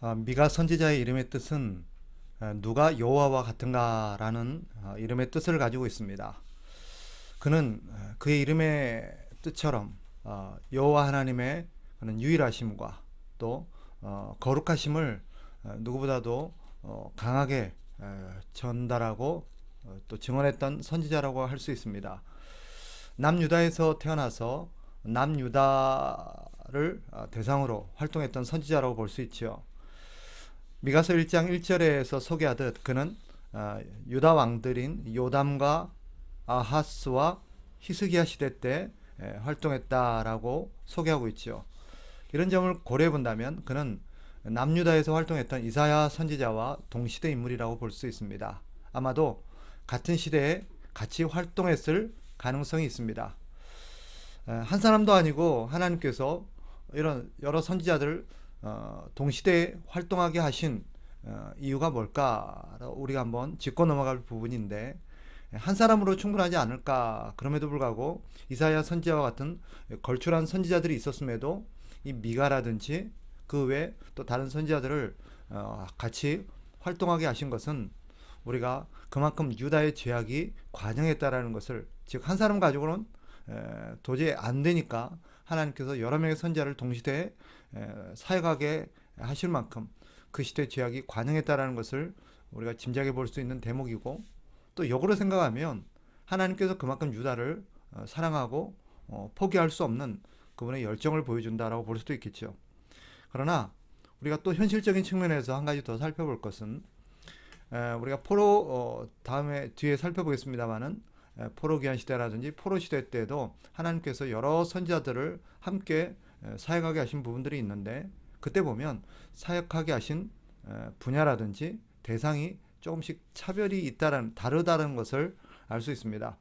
어, 미가 선지자의 이름의 뜻은 어, 누가 여호와와 같은가라는 어, 이름의 뜻을 가지고 있습니다. 그는 어, 그의 이름의 뜻처럼 어, 여호와 하나님의 그는 유일하심과 또 어, 거룩하심을 어, 누구보다도 어, 강하게 어, 전달하고 어, 또 증언했던 선지자라고 할 수 있습니다. 남유다에서 태어나서 남유다를 어, 대상으로 활동했던 선지자라고 볼 수 있지요. 미가서 1장 1절에서 소개하듯 그는 어, 유다 왕들인 요담과 아하스와 히스기야 시대 때 에, 활동했다라고 소개하고 있죠. 이런 점을 고려해 본다면 그는 남유다에서 활동했던 이사야 선지자와 동시대 인물이라고 볼 수 있습니다. 아마도 같은 시대에 같이 활동했을 가능성이 있습니다. 에, 한 사람도 아니고 하나님께서 이런 여러 선지자들 어, 동시대에 활동하게 하신 어, 이유가 뭘까? 우리가 한번 짚고 넘어갈 부분인데 한 사람으로 충분하지 않을까? 그럼에도 불구하고 이사야 선지자와 같은 걸출한 선지자들이 있었음에도 이 미가라든지 그 외 또 다른 선지자들을 어, 같이 활동하게 하신 것은 우리가 그만큼 유다의 죄악이 관영했다라는 것을 즉 한 사람 가지고는 에, 도저히 안 되니까 하나님께서 여러 명의 선지자를 동시대에 에, 사역하게 하실 만큼 그 시대 죄악이 관영했다라는 것을 우리가 짐작해 볼 수 있는 대목이고 또 역으로 생각하면 하나님께서 그만큼 유다를 어, 사랑하고 어, 포기할 수 없는 그분의 열정을 보여준다라고 볼 수도 있겠죠. 그러나 우리가 또 현실적인 측면에서 한 가지 더 살펴볼 것은 에, 우리가 포로 어, 다음에 뒤에 살펴보겠습니다만은 에, 포로 귀환 시대라든지 포로 시대 때도 하나님께서 여러 선지자들을 함께 에, 사역하게 하신 부분들이 있는데 그때 보면 사역하게 하신 에, 분야라든지 대상이 조금씩 차별이 있다는 다르다는 것을 알 수 있습니다.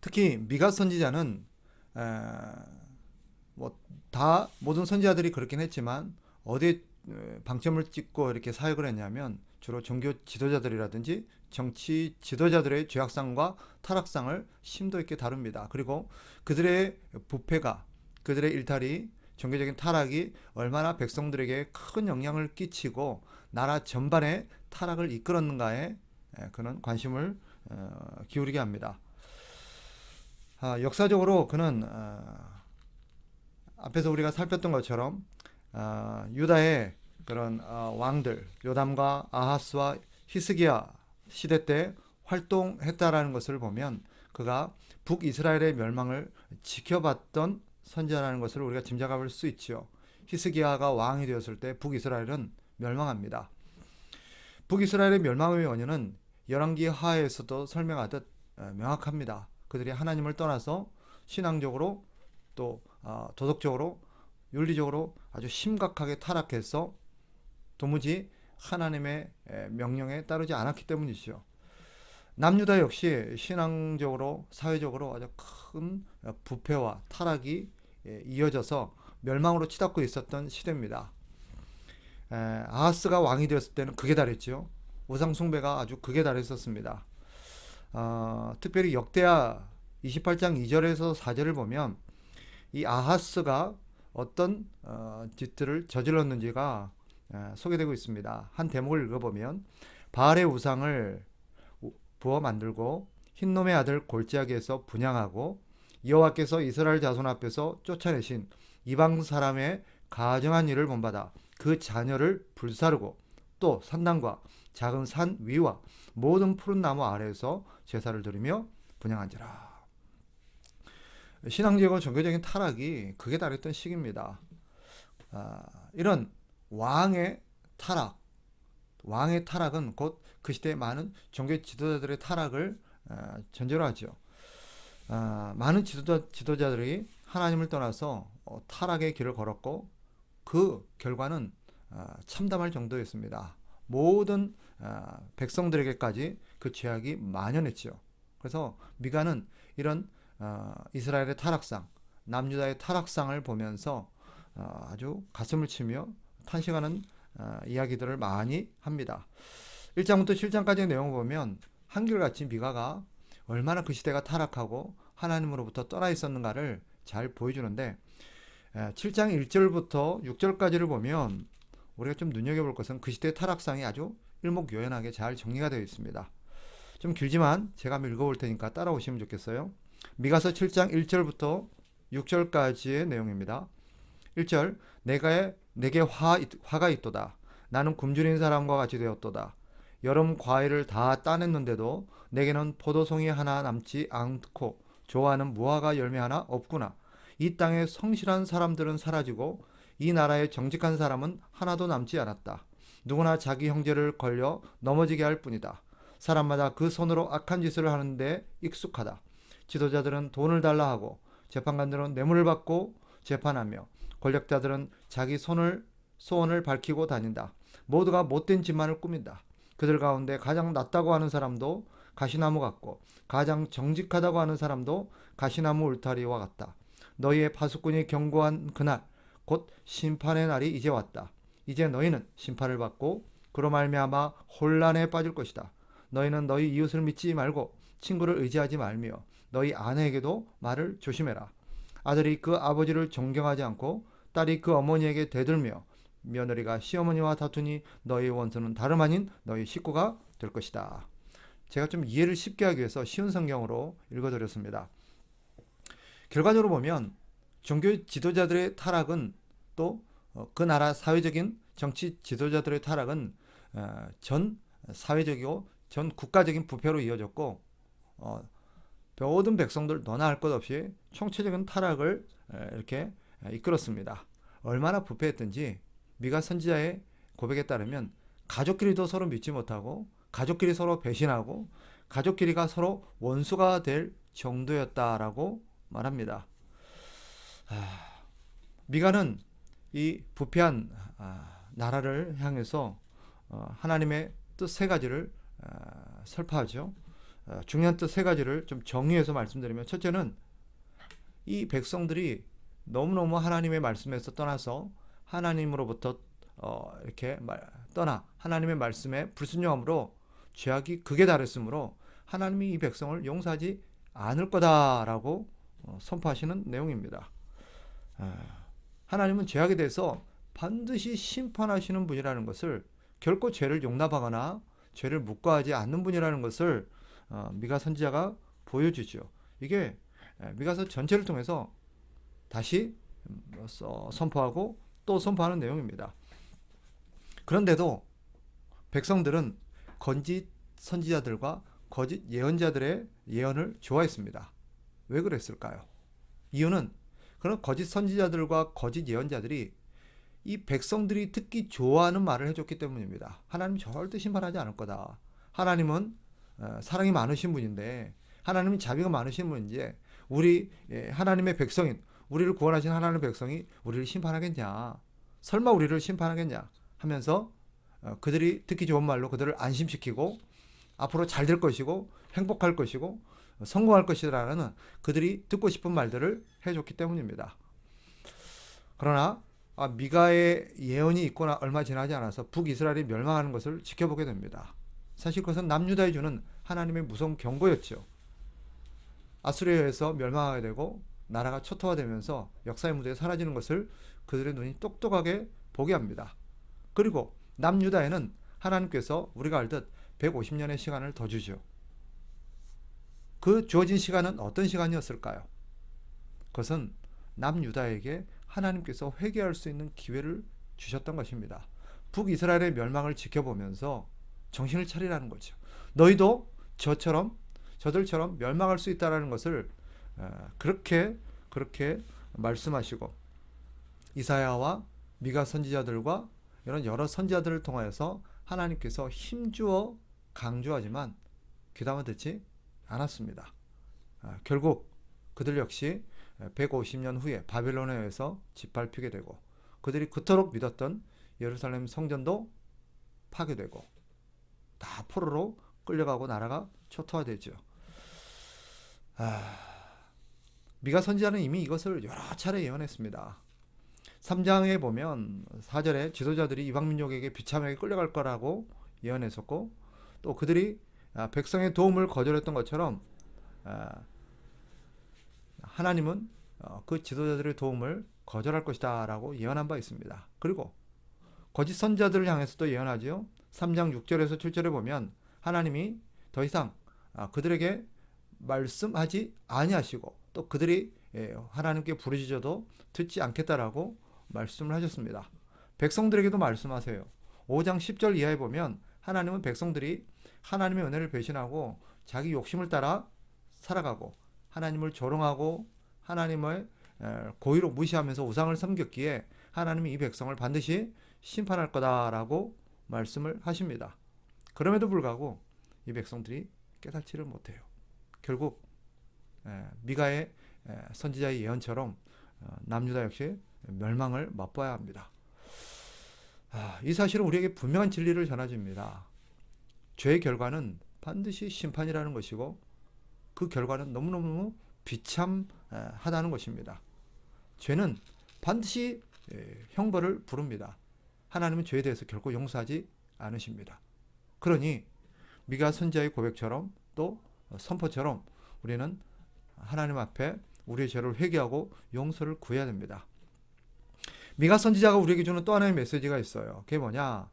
특히 미가 선지자는 뭐 다 모든 선지자들이 그렇긴 했지만 어디에 에, 방점을 찍고 이렇게 사역을 했냐면 주로 종교 지도자들이라든지 정치 지도자들의 죄악상과 타락상을 심도 있게 다룹니다. 그리고 그들의 부패가 그들의 일탈이 종교적인 타락이 얼마나 백성들에게 큰 영향을 끼치고 나라 전반에 타락을 이끌었는가에 에, 그는 관심을 어, 기울이게 합니다. 아, 역사적으로 그는 어, 앞에서 우리가 살폈던 것처럼 어, 유다의 그런 어, 왕들 요담과 아하스와 히스기야 시대 때 활동했다라는 것을 보면 그가 북이스라엘의 멸망을 지켜봤던 선지자라는 것을 우리가 짐작할 수 있지요. 히스기야가 왕이 되었을 때 북이스라엘은 멸망합니다. 북이스라엘의 멸망의 원인은 열왕기 하에서도 설명하듯 어, 명확합니다. 그들이 하나님을 떠나서 신앙적으로 또 어, 도덕적으로 윤리적으로 아주 심각하게 타락해서 도무지 하나님의 에, 명령에 따르지 않았기 때문이죠. 남유다 역시 신앙적으로 사회적으로 아주 큰 어, 부패와 타락이 에, 이어져서 멸망으로 치닫고 있었던 시대입니다. 에, 아하스가 왕이 되었을 때는 극에 달했죠. 우상 숭배가 아주 극에 달했었습니다. 어, 특별히 역대하 28장 2절에서 4절을 보면 이 아하스가 어떤 어, 짓들을 저질렀는지가 에, 소개되고 있습니다. 한 대목을 읽어보면 바알의 우상을 우- 부어 만들고 흰놈의 아들 골짜기에서 분양하고 여호와께서 이스라엘 자손 앞에서 쫓아내신 이방 사람의 가정한 일을 본받아 그 자녀를 불사르고 또 산당과 작은 산 위와 모든 푸른 나무 아래에서 제사를 드리며 분양한지라. 신앙적이고 종교적인 타락이 극에 달했던 시기입니다. 아, 이런 왕의 타락, 왕의 타락은 곧 그 시대의 많은 종교 지도자들의 타락을 아, 전제로 하죠. 아, 많은 지도자, 지도자들이 하나님을 떠나서 어, 타락의 길을 걸었고 그 결과는 아, 참담할 정도였습니다. 모든 아, 백성들에게까지 그 죄악이 만연했죠. 그래서 미가는 이런 어, 이스라엘의 타락상, 남유다의 타락상을 보면서 어, 아주 가슴을 치며 탄식하는 어, 이야기들을 많이 합니다. 1장부터 7장까지의 내용을 보면 한결같이 미가가 얼마나 그 시대가 타락하고 하나님으로부터 떠나 있었는가를 잘 보여주는데 에, 7장 1절부터 6절까지를 보면 우리가 좀 눈여겨볼 것은 그 시대의 타락상이 아주 일목요연하게 잘 정리가 되어 있습니다. 좀 길지만 제가 한번 읽어볼 테니까 따라오시면 좋겠어요. 미가서 7장 1절부터 6절까지의 내용입니다. 1절 내가 내게 화, 화가 있도다. 나는 굶주린 사람과 같이 되었도다. 여름 과일을 다 따냈는데도 내게는 포도송이 하나 남지 않고 좋아하는 무화과 열매 하나 없구나. 이 땅에 성실한 사람들은 사라지고 이 나라에 정직한 사람은 하나도 남지 않았다. 누구나 자기 형제를 걸려 넘어지게 할 뿐이다. 사람마다 그 손으로 악한 짓을 하는데 익숙하다. 지도자들은 돈을 달라 하고 재판관들은 뇌물을 받고 재판하며 권력자들은 자기 손을 소원을 밝히고 다닌다. 모두가 못된 짓만을 꾸민다. 그들 가운데 가장 낫다고 하는 사람도 가시나무 같고 가장 정직하다고 하는 사람도 가시나무 울타리와 같다. 너희의 파수꾼이 경고한 그날 곧 심판의 날이 이제 왔다. 이제 너희는 심판을 받고 그로 말미암아 혼란에 빠질 것이다. 너희는 너희 이웃을 믿지 말고 친구를 의지하지 말며 너희 아내에게도 말을 조심해라. 아들이 그 아버지를 존경하지 않고 딸이 그 어머니에게 대들며 며느리가 시어머니와 다투니 너희 원수는 다름 아닌 너희 식구가 될 것이다. 제가 좀 이해를 쉽게 하기 위해서 쉬운 성경으로 읽어드렸습니다. 결과적으로 보면 종교 지도자들의 타락은 또 그 나라 사회적인 정치 지도자들의 타락은 어, 전 사회적이고 전 국가적인 부패로 이어졌고 어, 모든 백성들 너나 할 것 없이 총체적인 타락을 이렇게 이끌었습니다. 얼마나 부패했든지 미가 선지자의 고백에 따르면 가족끼리도 서로 믿지 못하고 가족끼리 서로 배신하고 가족끼리가 서로 원수가 될 정도였다라고 말합니다. 아, 미가는 이 부패한 아, 나라를 향해서 어, 하나님의 뜻 세 가지를 아, 설파하죠. 어, 중요한 뜻 세 가지를 좀 정리해서 말씀드리면 첫째는 이 백성들이 너무너무 하나님의 말씀에서 떠나서 하나님으로부터 어, 이렇게 말, 떠나 하나님의 말씀에 불순종함으로 죄악이 극에 달했으므로 하나님이 이 백성을 용서하지 않을 거다라고 어, 선포하시는 내용입니다. 아, 하나님은 죄악에 대해서 반드시 심판하시는 분이라는 것을 결코 죄를 용납하거나 죄를 묵과하지 않는 분이라는 것을 어, 미가 선지자가 보여주죠. 이게 미가서 전체를 통해서 다시 음, 선포하고 또 선포하는 내용입니다. 그런데도 백성들은 건짓 선지자들과 거짓 예언자들의 예언을 좋아했습니다. 왜 그랬을까요? 이유는 그런 거짓 선지자들과 거짓 예언자들이 이 백성들이 듣기 좋아하는 말을 해줬기 때문입니다. 하나님 절대 심판하지 않을 거다. 하나님은 어, 사랑이 많으신 분인데 하나님은 자비가 많으신 분인지 우리 예, 하나님의 백성인 우리를 구원하신 하나님의 백성이 우리를 심판하겠냐? 설마 우리를 심판하겠냐? 하면서 어, 그들이 듣기 좋은 말로 그들을 안심시키고 앞으로 잘 될 것이고 행복할 것이고 성공할 것이라는 그들이 듣고 싶은 말들을 해줬기 때문입니다. 그러나 아, 미가의 예언이 있거나 얼마 지나지 않아서 북이스라엘이 멸망하는 것을 지켜보게 됩니다. 사실 그것은 남유다에 주는 하나님의 무서운 경고였죠. 아수리아에서 멸망하게 되고 나라가 초토화되면서 역사의 무대에 사라지는 것을 그들의 눈이 똑똑하게 보게 합니다. 그리고 남유다에는 하나님께서 우리가 알듯 150년의 시간을 더 주죠. 그 주어진 시간은 어떤 시간이었을까요? 그것은 남유다에게 하나님께서 회개할 수 있는 기회를 주셨던 것입니다. 북이스라엘의 멸망을 지켜보면서 정신을 차리라는 거죠. 너희도 저처럼 저들처럼 멸망할 수 있다라는 것을 어, 그렇게 그렇게 말씀하시고 이사야와 미가 선지자들과 이런 여러 선지자들을 통하여서 하나님께서 힘주어 강조하지만 귀담아 듣지 않았습니다. 아, 결국 그들 역시 150년 후에 바빌론에 의해서 짓밟히게 되고 그들이 그토록 믿었던 예루살렘 성전도 파괴되고 다 포로로 끌려가고 나라가 초토화되죠. 아, 미가 선지자는 이미 이것을 여러 차례 예언했습니다. 3장에 보면 4절에 지도자들이 이방 민족에게 비참하게 끌려갈 거라고 예언했었고 또 그들이 아, 백성의 도움을 거절했던 것처럼 아, 하나님은 어, 그 지도자들의 도움을 거절할 것이다라고 예언한 바 있습니다. 그리고 거짓 선자들을 향해서도 예언하지요. 3장 6절에서 7절에 보면 하나님이 더 이상 아, 그들에게 말씀하지 아니하시고 또 그들이 예, 하나님께 부르짖어도 듣지 않겠다라고 말씀을 하셨습니다. 백성들에게도 말씀하세요. 5장 10절 이하에 보면 하나님은 백성들이 하나님의 은혜를 배신하고 자기 욕심을 따라 살아가고 하나님을 조롱하고 하나님을 에, 고의로 무시하면서 우상을 섬겼기에 하나님이 이 백성을 반드시 심판할 거다라고 말씀을 하십니다. 그럼에도 불구하고 이 백성들이 깨닫지를 못해요. 결국 에, 미가의 에, 선지자의 예언처럼 어, 남유다 역시 멸망을 맛봐야 합니다. 아, 이 사실은 우리에게 분명한 진리를 전해줍니다. 죄의 결과는 반드시 심판이라는 것이고 그 결과는 너무너무 비참하다는 것입니다. 죄는 반드시 에, 형벌을 부릅니다. 하나님은 죄에 대해서 결코 용서하지 않으십니다. 그러니 미가 선지자의 고백처럼 또 선포처럼 우리는 하나님 앞에 우리의 죄를 회개하고 용서를 구해야 됩니다. 미가 선지자가 우리에게 주는 또 하나의 메시지가 있어요. 그게 뭐냐?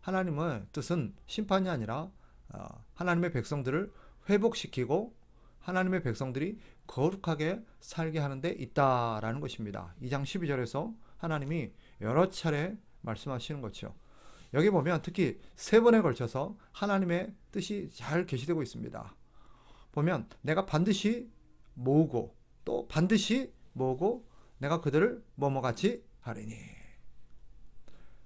하나님의 뜻은 심판이 아니라 어, 하나님의 백성들을 회복시키고 하나님의 백성들이 거룩하게 살게 하는 데 있다라는 것입니다. 2장 12절에서 하나님이 여러 차례 말씀하시는 거죠. 여기 보면 특히 세 번에 걸쳐서 하나님의 뜻이 잘 계시되고 있습니다. 보면 내가 반드시 모으고 또 반드시 모으고 내가 그들을 뭐뭐 같이 하리니.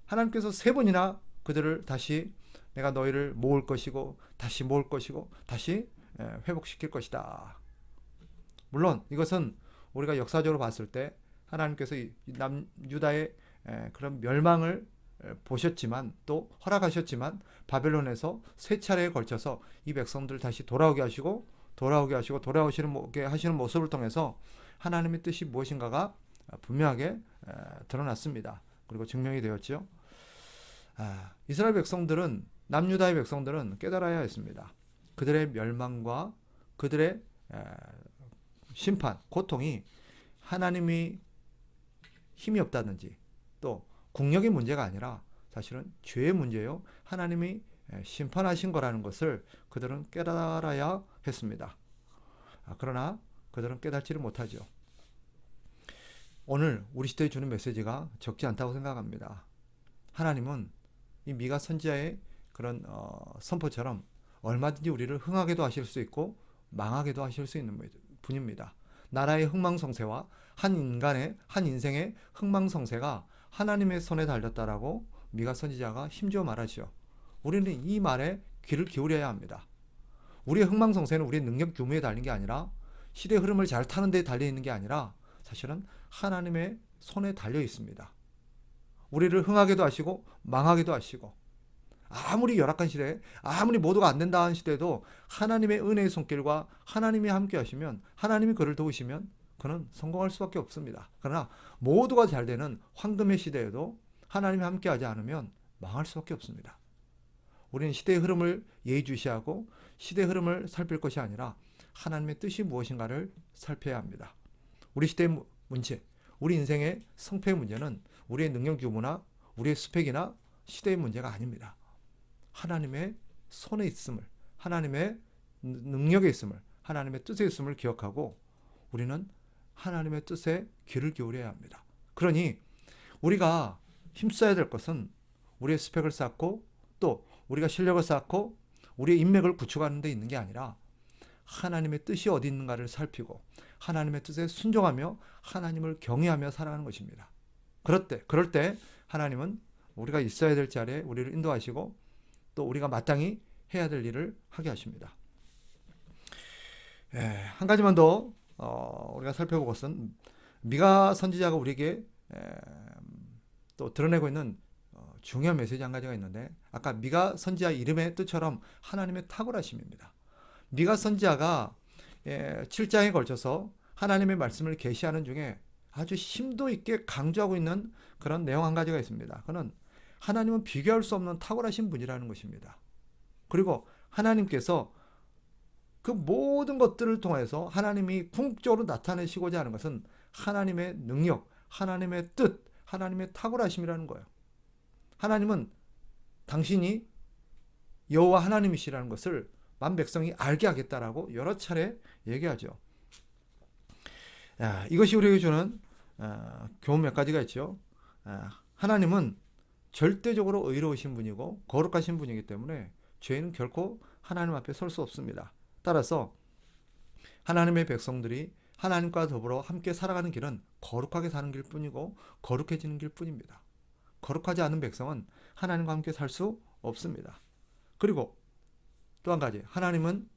하나님께서 세 번이나 그들을 다시 내가 너희를 모을 것이고 다시 모을 것이고 다시 에, 회복시킬 것이다. 물론 이것은 우리가 역사적으로 봤을 때 하나님께서 이남 유다의 에, 그런 멸망을 에, 보셨지만 또 허락하셨지만 바벨론에서 세 차례에 걸쳐서 이 백성들 다시 돌아오게 하시고 돌아오게 하시고 돌아오시는 게 하시는 모습을 통해서 하나님의 뜻이 무엇인가가 분명하게 에, 드러났습니다. 그리고 증명이 되었죠. 아, 이스라엘 백성들은 남유다의 백성들은 깨달아야 했습니다. 그들의 멸망과 그들의 에, 심판, 고통이 하나님이 힘이 없다든지 또 국력의 문제가 아니라 사실은 죄의 문제요. 하나님이 에, 심판하신 거라는 것을 그들은 깨달아야 했습니다. 아, 그러나 그들은 깨닫지를 못하죠. 오늘 우리 시대에 주는 메시지가 적지 않다고 생각합니다. 하나님은 이 미가 선지자의 그런 어, 선포처럼 얼마든지 우리를 흥하게도 하실 수 있고 망하게도 하실 수 있는 분입니다. 나라의 흥망성쇠와 한 인간의 한 인생의 흥망성쇠가 하나님의 손에 달렸다라고 미가 선지자가 힘주어 말하죠. 우리는 이 말에 귀를 기울여야 합니다. 우리의 흥망성쇠는 우리의 능력 규모에 달린 게 아니라 시대 흐름을 잘 타는 데 달려 있는 게 아니라 사실은 하나님의 손에 달려 있습니다. 우리를 흥하게도 하시고 망하게도 하시고 아무리 열악한 시대, 아무리 모두가 안 된다 는 시대도 하나님의 은혜의 손길과 하나님이 함께 하시면 하나님이 그를 도우시면 그는 성공할 수밖에 없습니다. 그러나 모두가 잘 되는 황금의 시대에도 하나님이 함께 하지 않으면 망할 수밖에 없습니다. 우리는 시대의 흐름을 예의주시하고 시대의 흐름을 살필 것이 아니라 하나님의 뜻이 무엇인가를 살펴야 합니다. 우리 시대의 문제, 우리 인생의 성패의 문제는 우리의 능력 규모나 우리의 스펙이나 시대의 문제가 아닙니다. 하나님의 손에 있음을, 하나님의 능력에 있음을, 하나님의 뜻에 있음을 기억하고 우리는 하나님의 뜻에 귀를 기울여야 합니다. 그러니 우리가 힘써야 될 것은 우리의 스펙을 쌓고 또 우리가 실력을 쌓고 우리의 인맥을 구축하는 데 있는 게 아니라 하나님의 뜻이 어디 있는가를 살피고 하나님의 뜻에 순종하며 하나님을 경외하며 살아가는 것입니다. 그럴 때, 그럴 때 하나님은 우리가 있어야 될 자리에 우리를 인도하시고 또 우리가 마땅히 해야 될 일을 하게 하십니다. 예, 한 가지만 더 어, 우리가 살펴볼 것은 미가 선지자가 우리에게 에, 또 드러내고 있는 어, 중요한 메시지 한 가지가 있는데 아까 미가 선지자 이름의 뜻처럼 하나님의 탁월하심입니다. 미가 선지자가 예, 7장에 걸쳐서 하나님의 말씀을 계시하는 중에 아주 심도 있게 강조하고 있는 그런 내용 한 가지가 있습니다. 그는 하나님은 비교할 수 없는 탁월하신 분이라는 것입니다. 그리고 하나님께서 그 모든 것들을 통해서 하나님이 궁극적으로 나타내시고자 하는 것은 하나님의 능력, 하나님의 뜻, 하나님의 탁월하심이라는 거예요. 하나님은 당신이 여호와 하나님이시라는 것을 만 백성이 알게 하겠다라고 여러 차례 얘기하죠. 야, 이것이 우리에게 주는 어, 교훈 몇 가지가 있죠. 아, 하나님은 절대적으로 의로우신 분이고 거룩하신 분이기 때문에 죄인은 결코 하나님 앞에 설 수 없습니다. 따라서 하나님의 백성들이 하나님과 더불어 함께 살아가는 길은 거룩하게 사는 길 뿐이고 거룩해지는 길 뿐입니다. 거룩하지 않은 백성은 하나님과 함께 살 수 없습니다. 그리고 또 한 가지, 하나님은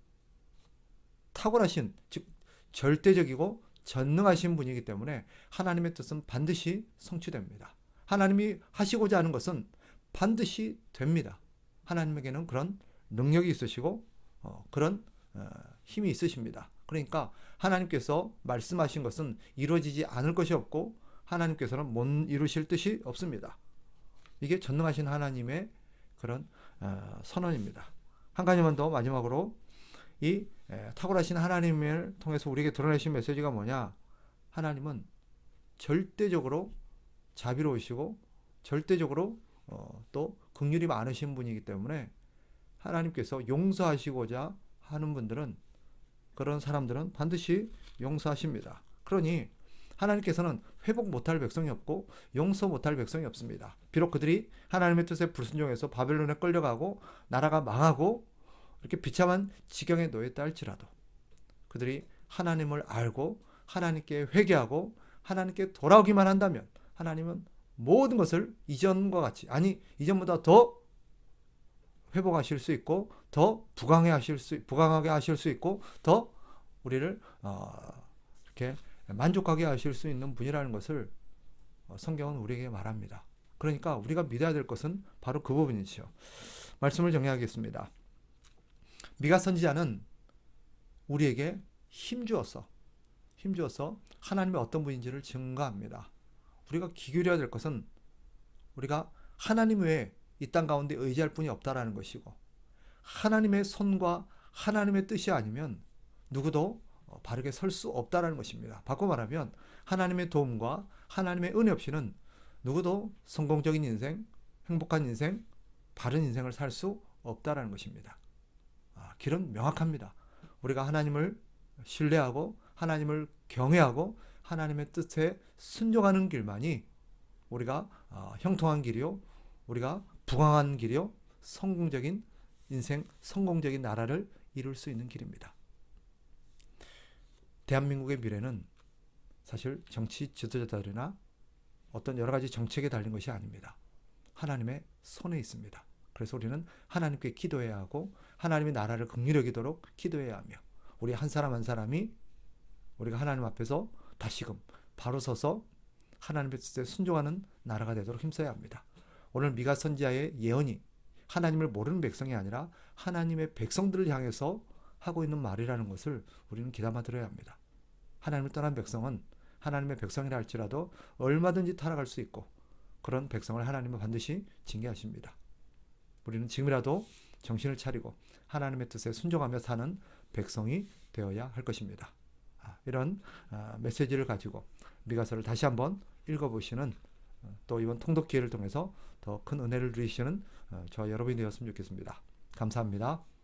탁월하신, 즉, 절대적이고 전능하신 분이기 때문에 하나님의 뜻은 반드시 성취됩니다. 하나님이 하시고자 하는 것은 반드시 됩니다. 하나님에게는 그런 능력이 있으시고 어, 그런 어, 힘이 있으십니다. 그러니까 하나님께서 말씀하신 것은 이루어지지 않을 것이 없고 하나님께서는 못 이루실 뜻이 없습니다. 이게 전능하신 하나님의 그런 어, 선언입니다. 한 가지만 더 마지막으로 이 에, 탁월하신 하나님을 통해서 우리에게 드러내신 메시지가 뭐냐? 하나님은 절대적으로 자비로우시고 절대적으로 어, 또 긍휼이 많으신 분이기 때문에 하나님께서 용서하시고자 하는 분들은 그런 사람들은 반드시 용서하십니다. 그러니 하나님께서는 회복 못할 백성이 없고 용서 못할 백성이 없습니다. 비록 그들이 하나님의 뜻에 불순종해서 바벨론에 끌려가고 나라가 망하고 이렇게 비참한 지경에 놓였다 할지라도 그들이 하나님을 알고 하나님께 회개하고 하나님께 돌아오기만 한다면 하나님은 모든 것을 이전과 같이 아니 이전보다 더 회복하실 수 있고 더 부강해 하실 수 부강하게 하실 수 있고 더 우리를 어, 이렇게 만족하게 하실 수 있는 분이라는 것을 어, 성경은 우리에게 말합니다. 그러니까 우리가 믿어야 될 것은 바로 그 부분이죠. 말씀을 정리하겠습니다. 미가 선지자는 우리에게 힘주어서 힘주어서 하나님의 어떤 분인지를 증거합니다. 우리가 기울여야 될 것은 우리가 하나님 외에 이 땅 가운데 의지할 분이 없다라는 것이고 하나님의 손과 하나님의 뜻이 아니면 누구도 어, 바르게 설 수 없다라는 것입니다. 바꿔 말하면 하나님의 도움과 하나님의 은혜 없이는 누구도 성공적인 인생, 행복한 인생, 바른 인생을 살 수 없다라는 것입니다. 아, 길은 명확합니다. 우리가 하나님을 신뢰하고 하나님을 경외하고 하나님의 뜻에 순종하는 길만이 우리가 어, 형통한 길이요, 우리가 부강한 길이요, 성공적인 인생, 성공적인 나라를 이룰 수 있는 길입니다. 대한민국의 미래는 사실 정치 지도자들이나 어떤 여러 가지 정책에 달린 것이 아닙니다. 하나님의 손에 있습니다. 그래서 우리는 하나님께 기도해야 하고 하나님의 나라를 긍휼히 여기도록 기도해야 하며 우리 한 사람 한 사람이 우리가 하나님 앞에서 다시금 바로 서서 하나님의 뜻에 순종하는 나라가 되도록 힘써야 합니다. 오늘 미가 선지자의 예언이 하나님을 모르는 백성이 아니라 하나님의 백성들을 향해서 하고 있는 말이라는 것을 우리는 귀담아 들어야 합니다. 하나님을 떠난 백성은 하나님의 백성이라 할지라도 얼마든지 타락할 수 있고 그런 백성을 하나님은 반드시 징계하십니다. 우리는 지금이라도 정신을 차리고 하나님의 뜻에 순종하며 사는 백성이 되어야 할 것입니다. 아, 이런 아, 메시지를 가지고 미가서를 다시 한번 읽어보시는 어, 또 이번 통독 기회를 통해서 더 큰 은혜를 누리시는 어, 저와 여러분이 되었으면 좋겠습니다. 감사합니다.